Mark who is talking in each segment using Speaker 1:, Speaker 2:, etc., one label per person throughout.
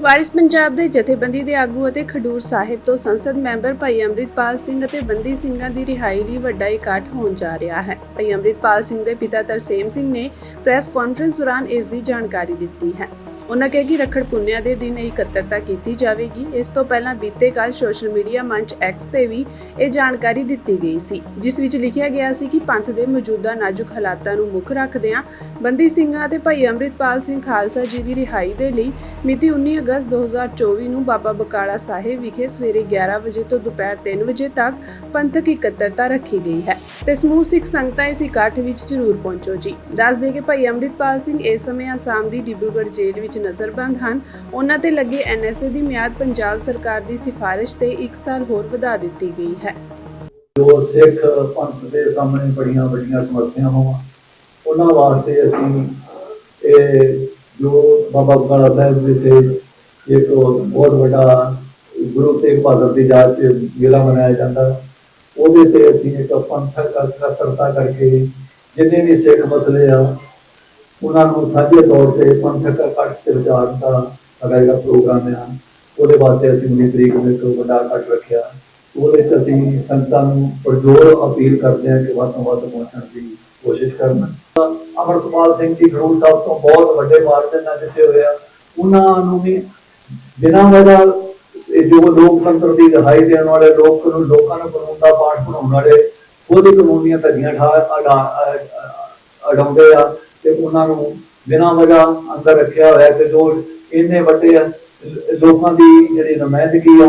Speaker 1: ਵਾਰਿਸ ਪੰਜਾਬ ਦੇ ਜਥੇਬੰਦੀ ਦੇ ਆਗੂ ਅਤੇ ਖਡੂਰ ਸਾਹਿਬ ਤੋਂ ਸੰਸਦ ਮੈਂਬਰ ਭਾਈ ਅੰਮ੍ਰਿਤਪਾਲ ਸਿੰਘ ਅਤੇ ਬੰਦੀ ਸਿੰਘਾਂ ਦੀ ਰਿਹਾਈ ਲਈ ਵੱਡਾ ਇਕੱਠ ਹੋਣ ਜਾ ਰਿਹਾ ਹੈ। ਭਾਈ ਅੰਮ੍ਰਿਤਪਾਲ ਸਿੰਘ ਦੇ ਪਿਤਾ ਤਰਸੇਮ ਸਿੰਘ ਨੇ ਪ੍ਰੈਸ ਕਾਨਫਰੰਸ ਦੌਰਾਨ ਇਸ ਦੀ ਜਾਣਕਾਰੀ ਦਿੱਤੀ ਹੈ। ਉਹਨਾਂ ਕਿਹਾ ਕਿ ਰੱਖੜ ਪੁੰਨਿਆ ਦੇ ਦਿਨ ਇਹ ਇਕੱਤਰਤਾ ਕੀਤੀ ਜਾਵੇਗੀ। ਇਸ ਤੋਂ ਪਹਿਲਾਂ ਬੀਤੇ ਕੱਲ ਸੋਸ਼ਲ ਮੀਡੀਆ ਮੰਚ ਐਕਸ ਤੇ ਵੀ ਇਹ ਜਾਣਕਾਰੀ ਦਿੱਤੀ ਗਈ ਸੀ, ਜਿਸ ਵਿੱਚ ਲਿਖਿਆ ਗਿਆ ਸੀ ਕਿ ਪੰਥ ਦੇ ਮੌਜੂਦਾ ਨਾਜ਼ੁਕ ਹਾਲਾਤਾਂ ਨੂੰ ਮੁੱਖ ਰੱਖਦਿਆਂ ਬੰਦੀ ਸਿੰਘਾਂ ਅਤੇ ਭਾਈ ਅੰਮ੍ਰਿਤਪਾਲ ਸਿੰਘ ਖਾਲਸਾ ਜੀ ਦੀ ਰਿਹਾਈ ਦੇ ਲਈ ਮਿਤੀ 19 ਅਗਸਤ 2024 ਨੂੰ ਬਾਬਾ ਬਕਾਲਾ ਸਾਹਿਬ ਵਿਖੇ ਸਵੇਰੇ 11 ਵਜੇ ਤੋਂ ਦੁਪਹਿਰ 3 ਵਜੇ ਤੱਕ ਪੰਥਕ ਇਕੱਤਰਤਾ ਰੱਖੀ ਗਈ ਹੈ ਤੇ ਸਮੂਹ ਸਿੱਖ ਸੰਗਤਾਂ ਇਸ ਇਕੱਠ ਵਿੱਚ ਜ਼ਰੂਰ ਪਹੁੰਚੋ ਜੀ। ਦੱਸ ਦੇ ਕਿ ਭਾਈ ਅੰਮ੍ਰਿਤਪਾਲ ਸਿੰਘ ਇਸ ਸਮੇਂ ਆਸਾਮ ਦੀ ਡਿਬਰੂਗੜ੍ਹ ਜੇਲ੍ਹ ਵਿੱਚ ਨਜ਼ਰਬੰਦ ਹਨ। ਉਹਨਾਂ ਤੇ ਲੱਗੇ ਐਨਐਸਏ ਦੀ ਮਿਆਦ ਪੰਜਾਬ ਸਰਕਾਰ ਦੀ ਸਿਫਾਰਿਸ਼ ਤੇ 1 ਸਾਲ ਹੋਰ ਵਧਾ ਦਿੱਤੀ ਗਈ ਹੈ।
Speaker 2: ਜੋ ਸਿੱਖ ਪੰਥ ਦੇ ਸਾਹਮਣੇ ਬੜੀਆਂ ਵੱਡੀਆਂ ਸਮੱਸਿਆਵਾਂ ਉਹਨਾਂ ਵਾਸਤੇ ਅਸੀਂ, ਇਹ ਜੋ ਬਾਬਾ ਬਕਾਲਾ ਸਾਹਿਬ ਵਿਖੇ ਇੱਕ ਬਹੁਤ ਵੱਡਾ ਗੁਰੂ ਤੇਗ ਬਹਾਦਰ ਦੀ ਯਾਦ 'ਚ ਮੇਲਾ ਮਨਾਇਆ ਜਾਂਦਾ। ਉਹਦੇ ਤੇ ਅਸੀਂ ਇੱਕ ਪੰਥਕ ਇਕੱਤਰਤਾ ਕਰਕੇ ਜਿੰਨੇ ਵੀ ਸਿੱਖ ਮਸਲੇ ਆ ਉਹਨਾਂ ਨੂੰ ਸਾਂਝੇ ਤੌਰ ਤੇ ਪੰਥਕ ਇਕੱਠ ਤੇ ਵਿਚਾਰਨ ਦਾ ਸਾਡਾ ਪ੍ਰੋਗਰਾਮ ਆ। ਉਹਦੇ ਵਾਸਤੇ ਅਸੀਂ 19 ਤਰੀਕ ਨੂੰ ਇੱਕ ਵੱਡਾ ਇਕੱਠ ਰੱਖਿਆ। ਉਹਦੇ ਚ ਅਸੀਂ ਸੰਗਤਾਂ ਨੂੰ ਪਰਜੋਰ ਅਪੀਲ ਕਰਦੇ ਹਾਂ ਕਿ ਵੱਧ ਤੋਂ ਵੱਧ ਪਹੁੰਚਣ ਦੀ ਕੋਸ਼ਿਸ਼ ਕਰਨ। ਅਮਰਪਾਲ ਸਿੰਘ ਜੀ ਖਡੂਰ ਸਾਹਿਬ ਤੋਂ ਬਹੁਤ ਵੱਡੇ ਮਾਰਚ ਨਾਲ ਜਿੱਤੇ ਹੋਏ ਆ। ਉਹਨਾਂ ਨੂੰ ਵੀ ਬਿਨਾਂ ਵਜ੍ਹਾ ਜੋ ਲੋਕਤੰਤਰ ਦੀ ਰਿਹਾਈ ਦੇਣ ਵਾਲੇ ਲੋਕ ਨੂੰ ਲੋਕਾਂ ਨੂੰ ਕਾਨੂੰਨ ਦਾ ਪਾਠ ਬਣਾਉਣ ਵਾਲੇ ਉਹਦੀ ਕਾਨੂੰਨੀਆਂ ਧੱਜੀਆਂ ਠਾ ਅਡਾਉਂਦੇ ਆ। ਤੇ ਉਹਨਾਂ ਨੂੰ ਬਿਨਾਂ ਵਜ੍ਹਾ ਅੰਦਰ ਰੱਖਿਆ ਹੋਇਆ ਤੇ ਜੋ ਇੰਨੇ ਵੱਡੇ ਲੋਕਾਂ ਦੀ ਜਿਹੜੀ ਨੁਮਾਇੰਦਗੀ ਆ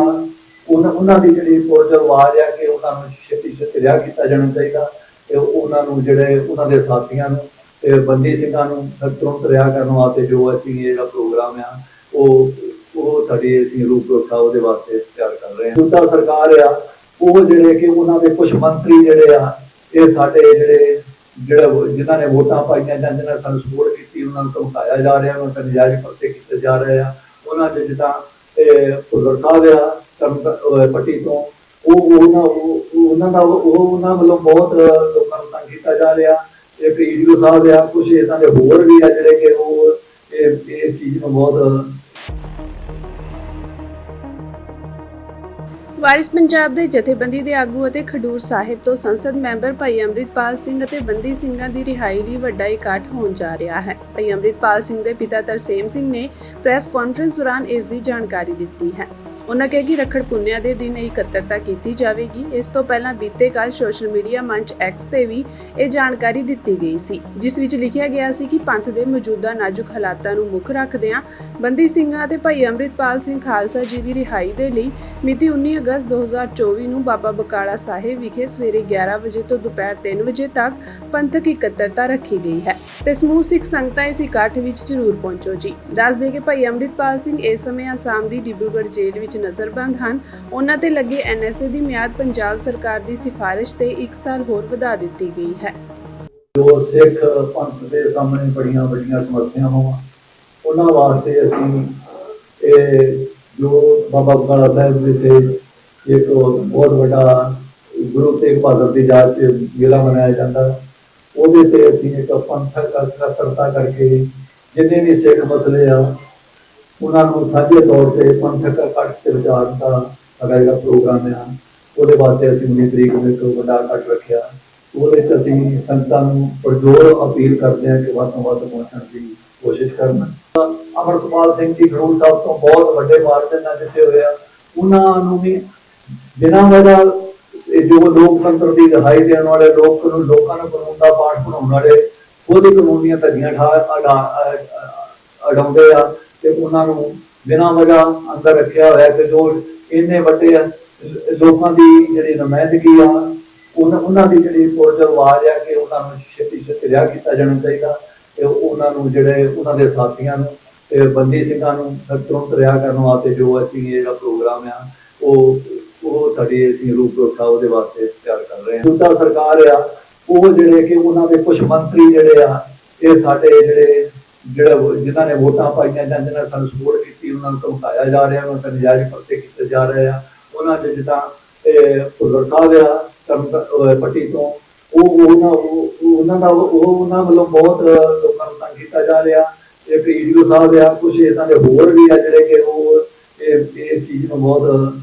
Speaker 2: ਉਹਨਾਂ ਉਹਨਾਂ ਦੀ ਜਿਹੜੀ ਪੁਰਜਰ ਆਵਾਜ਼ ਕਿ ਉਹਨਾਂ ਨੂੰ ਛੇਤੀ ਛੇਤੀ ਰਿਹਾ ਕੀਤਾ ਜਾਣਾ ਚਾਹੀਦਾ ਤੇ ਉਹਨਾਂ ਨੂੰ ਜਿਹੜੇ ਉਹਨਾਂ ਦੇ ਸਾਥੀਆਂ ਨੂੰ ਤੇ ਬੰਦੀ ਸਿੰਘਾਂ ਨੂੰ ਤੁਰੰਤ ਰਿਹਾ ਕਰਨ ਵਾਸਤੇ ਜੋ ਅਸੀਂ ਇਹ ਜਿਹੜਾ ਪ੍ਰੋਗਰਾਮ ਆ, ਉਹ ਉਹ ਸਾਡੀ ਅਸੀਂ ਰੂਪ ਰੂਪਰੇਖਾ ਉਹਦੇ ਵਾਸਤੇ ਤਿਆਰ ਕਰ ਰਹੇ ਹਾਂ। ਦੂਸਰਾ ਸਰਕਾਰ ਆ, ਉਹ ਜਿਹੜੇ ਕਿ ਉਹਨਾਂ ਦੇ ਕੁਝ ਮੰਤਰੀ ਜਿਹੜੇ ਆ, ਇਹ ਸਾਡੇ ਜਿਹੜੇ ਜਿਹੜਾ ਜਿਨ੍ਹਾਂ ਨੇ ਵੋਟਾਂ ਪਾਈਆਂ ਜਾਂ ਜਿਨ੍ਹਾਂ ਨੇ ਸਾਨੂੰ ਸਪੋਰਟ ਕੀਤੀ, ਉਹਨਾਂ ਨੂੰ ਧਮਕਾਇਆ ਜਾ ਰਿਹਾ, ਉਹਨਾਂ ਤੇ ਨਜਾਇਜ਼ ਪਰਚੇ ਕੀਤੇ ਜਾ ਰਹੇ ਆ। ਉਹਨਾਂ ਦੇ ਜਿੱਦਾਂ, ਇਹ ਭੁੱਲਰ ਸਾਹਿਬ ਆ ਪੱਟੀ ਤੋਂ, ਉਹ ਉਹਨਾਂ ਉਹ ਉਹਨਾਂ ਦਾ, ਉਹ ਉਹਨਾਂ ਵੱਲੋਂ ਬਹੁਤ ਲੋਕਾਂ ਨੂੰ ਤੰਗ ਕੀਤਾ ਜਾ ਰਿਹਾ। ਇੱਕ ਈਡੀਓ ਸਾਹਿਬ ਆ ਕੁਝ ਇਦਾਂ ਦੇ ਹੋਰ ਵੀ ਆ ਜਿਹੜੇ ਕਿ ਉਹ, ਇਹ ਇਹ ਚੀਜ਼ ਨੂੰ ਬਹੁਤ
Speaker 1: ਵਾਰਿਸ ਪੰਜਾਬ ਦੇ ਜਥੇਬੰਦੀ ਦੇ ਆਗੂ ਅਤੇ ਖਡੂਰ ਸਾਹਿਬ ਤੋਂ ਸੰਸਦ ਮੈਂਬਰ ਭਾਈ ਅੰਮ੍ਰਿਤਪਾਲ ਸਿੰਘ ਅਤੇ ਬੰਦੀ ਸਿੰਘਾਂ ਦੀ ਰਿਹਾਈ ਲਈ ਵੱਡਾ ਇਕੱਠ ਹੋਣ ਜਾ ਰਿਹਾ ਹੈ। ਭਾਈ ਅੰਮ੍ਰਿਤਪਾਲ ਸਿੰਘ ਦੇ ਪਿਤਾ ਤਰਸੇਮ ਸਿੰਘ ਨੇ ਪ੍ਰੈਸ ਕਾਨਫਰੰਸ ਦੌਰਾਨ ਇਸ ਦੀ ਜਾਣਕਾਰੀ ਦਿੱਤੀ ਹੈ। ਉਹਨਾਂ ਕਿਹਾ ਕਿ ਰੱਖੜ ਪੁੰਨਿਆ ਦੇ ਦਿਨ ਇਹ ਇਕੱਤਰਤਾ ਕੀਤੀ ਜਾਵੇਗੀ। ਇਸ ਤੋਂ ਪਹਿਲਾਂ ਬੀਤੇ ਕੱਲ ਸੋਸ਼ਲ ਮੀਡੀਆ ਮੰਚ ਐਕਸ ਤੇ ਵੀ ਇਹ ਜਾਣਕਾਰੀ ਦਿੱਤੀ ਗਈ ਸੀ, ਜਿਸ ਵਿੱਚ ਲਿਖਿਆ ਗਿਆ ਸੀ ਕਿ ਪੰਥ ਦੇ ਮੌਜੂਦਾ ਨਾਜ਼ੁਕ ਹਾਲਾਤਾਂ ਨੂੰ ਮੁੱਖ ਰੱਖਦਿਆਂ ਬੰਦੀ ਸਿੰਘਾਂ ਅਤੇ ਭਾਈ ਅੰਮ੍ਰਿਤਪਾਲ ਸਿੰਘ ਖਾਲਸਾ ਜੀ ਦੀ ਰਿਹਾਈ ਦੇ ਲਈ ਮਿਤੀ 19 ਅਗਸਤ 2024 ਨੂੰ ਬਾਬਾ ਬਕਾਲਾ ਸਾਹਿਬ ਵਿਖੇ ਸਵੇਰੇ 11 ਵਜੇ ਤੋਂ ਦੁਪਹਿਰ 3 ਵਜੇ ਤੱਕ ਪੰਥਕ ਇਕੱਤਰਤਾ ਰੱਖੀ ਗਈ ਹੈ ਤੇ ਸਮੂਹ ਸਿੱਖ ਸੰਗਤਾਂ ਇਸ ਇਕੱਠ ਵਿੱਚ ਜ਼ਰੂਰ ਪਹੁੰਚੋ ਜੀ। ਦੱਸ ਦੇ ਕਿ ਭਾਈ ਅੰਮ੍ਰਿਤਪਾਲ ਸਿੰਘ ਇਸ ਸਮੇਂ ਆਸਾਮ ਦੀ ਡਿਬਰੂਗੜ੍ਹ ਜੇਲ੍ਹ ਵਿੱਚ ਨਜ਼ਰਬੰਦ ਹਨ। ਉਹਨਾਂ ਤੇ ਲੱਗੇ ਐਨਐਸਏ ਦੀ ਮਿਆਦ ਪੰਜਾਬ ਸਰਕਾਰ ਦੀ ਸਿਫਾਰਿਸ਼ ਤੇ 1 ਸਾਲ ਹੋਰ ਵਧਾ ਦਿੱਤੀ ਗਈ ਹੈ।
Speaker 2: ਜੋ ਸਿੱਖ ਪੰਥ ਦੇ ਸਾਹਮਣੇ ਬੜੀਆਂ ਵੱਡੀਆਂ ਸਮੱਸਿਆਵਾਂ ਉਹਨਾਂ ਵਾਸਤੇ ਅਸੀਂ ਇਹ ਜੋ ਬਾਬਾ ਬਕਾਲਾ ਸਾਹਿਬ ਵਿਖੇ ਇੱਕ ਬਹੁਤ ਵੱਡਾ ਗੁਰੂ ਤੇਗ ਬਹਾਦਰ ਦੀ ਯਾਦ ਤੇ ਮੇਲਾ ਮਨਾਇਆ ਜਾਂਦਾ। ਉਹਦੇ ਤੇ ਅਸੀਂ ਇੱਕ ਪੰਥਕ ਇਕੱਤਰਤਾ ਕਰਕੇ ਜਿੰਨੇ ਵੀ ਸਿੱਖ ਮਸਲੇ ਆ ਉਹਨਾਂ ਨੂੰ ਸਾਂਝੇ ਤੌਰ ਤੇ ਪੰਥਕ ਇਕੱਠ ਤੇ ਵਿਚਾਰਨ ਦਾ ਸਾਡਾ ਪ੍ਰੋਗਰਾਮ ਆ। ਉਹਦੇ ਵਾਸਤੇ ਅਸੀਂ 19 ਤਰੀਕ ਨੂੰ ਇੱਕ ਵੱਡਾ ਇਕੱਠ ਰੱਖਿਆ। ਉਹਦੇ ਚ ਅਸੀਂ ਸੰਗਤਾਂ ਨੂੰ ਪਰਜੋਰ ਅਪੀਲ ਕਰਦੇ ਹਾਂ ਕਿ ਵੱਧ ਤੋਂ ਵੱਧ ਪਹੁੰਚਣ ਦੀ ਕੋਸ਼ਿਸ਼ ਕਰਨ। ਅਮਰਪਾਲ ਸਿੰਘ ਜੀ ਖਡੂਰ ਸਾਹਿਬ ਤੋਂ ਬਹੁਤ ਵੱਡੇ ਮਾਰਚ ਨਾਲ ਜਿੱਤੇ ਹੋਏ ਆ। ਉਹਨਾਂ ਨੂੰ ਵੀ ਬਿਨਾਂ ਵਜ੍ਹਾ ਇਹ ਜੋ ਲੋਕਤੰਤਰ ਦੀ ਰਿਹਾਈ ਦੇਣ ਵਾਲੇ ਲੋਕ ਨੂੰ ਲੋਕਾਂ ਨੂੰ ਕਾਨੂੰਨ ਦਾ ਪਾਠ ਬਣਾਉਣ ਵਾਲੇ ਉਹਦੀ ਕਾਨੂੰਨੀਆਂ ਧੱਜੀਆਂ ਠਾ ਅਡਾਉਂਦੇ ਆ। ਤੇ ਉਹਨਾਂ ਨੂੰ ਬਿਨਾਂ ਵਜ੍ਹਾ ਅੰਦਰ ਰੱਖਿਆ ਹੋਇਆ ਤੇ ਜੋ ਇੰਨੇ ਵੱਡੇ ਲੋਕਾਂ ਦੀ ਜਿਹੜੀ ਨੁਮਾਇੰਦਗੀ ਆ, ਉਹਨਾਂ ਉਹਨਾਂ ਦੀ ਜਿਹੜੀ ਪੁਰਜਰ ਆਵਾਜ਼ ਕਿ ਉਹਨਾਂ ਨੂੰ ਛੇਤੀ ਛੇਤੀ ਰਿਹਾ ਕੀਤਾ ਜਾਣਾ ਚਾਹੀਦਾ ਤੇ ਉਹਨਾਂ ਨੂੰ ਜਿਹੜੇ ਉਹਨਾਂ ਦੇ ਸਾਥੀਆਂ ਨੂੰ ਤੇ ਬੰਦੀ ਸਿੰਘਾਂ ਨੂੰ ਤੁਰੰਤ ਰਿਹਾ ਕਰਨ ਵਾਸਤੇ ਜੋ ਅਸੀਂ ਇਹ ਜਿਹੜਾ ਪ੍ਰੋਗਰਾਮ ਆ, ਉਹ ਉਹ ਸਾਡੀ ਅਸੀਂ ਰੂਪਰੇਖਾ ਉਹਦੇ ਵਾਸਤੇ ਤਿਆਰ ਕਰ ਰਹੇ ਹਾਂ। ਦੂਸਰਾ ਸਰਕਾਰ ਆ, ਉਹ ਜਿਹੜੇ ਕਿ ਉਹਨਾਂ ਦੇ ਕੁਝ ਮੰਤਰੀ ਜਿਹੜੇ ਆ, ਇਹ ਸਾਡੇ ਜਿਹੜੇ ਜਿਹੜਾ ਵੋ- ਜਿਨ੍ਹਾਂ ਨੇ ਵੋਟਾਂ ਪਾਈਆਂ ਜਾਂ ਜਿਨ੍ਹਾਂ ਨੇ ਸਾਨੂੰ ਸਪੋਰਟ ਕੀਤੀ, ਉਹਨਾਂ ਨੂੰ ਧਮਕਾਇਆ ਜਾ ਰਿਹਾ, ਉਹਨਾਂ ਤੇ ਨਜਾਇਜ਼ ਪਰਚੇ ਕੀਤੇ ਜਾ ਰਹੇ ਆ। ਉਹਨਾਂ ਦੇ ਜਿੱਦਾਂ, ਇਹ, ਭੁੱਲਰ ਸਾਹਿਬ ਪੱਟੀ ਤੋਂ, ਉਹ ਉਹਨਾਂ ਉਹਨਾਂ ਦਾ, ਉਹ ਉਹਨਾਂ ਵੱਲੋਂ ਬਹੁਤ ਲੋਕਾਂ ਨੂੰ ਤੰਗ ਕੀਤਾ ਜਾ ਰਿਹਾ। ਇੱਕ ਈਡੀਓ ਸਾਹਿਬ ਆ ਕੁਝ ਇਦਾਂ ਦੇ ਹੋਰ ਵੀ ਆ ਜਿਹੜੇ ਕਿ ਉਹ, ਇਹ ਇਸ ਚੀਜ਼ ਨੂੰ ਬਹੁਤ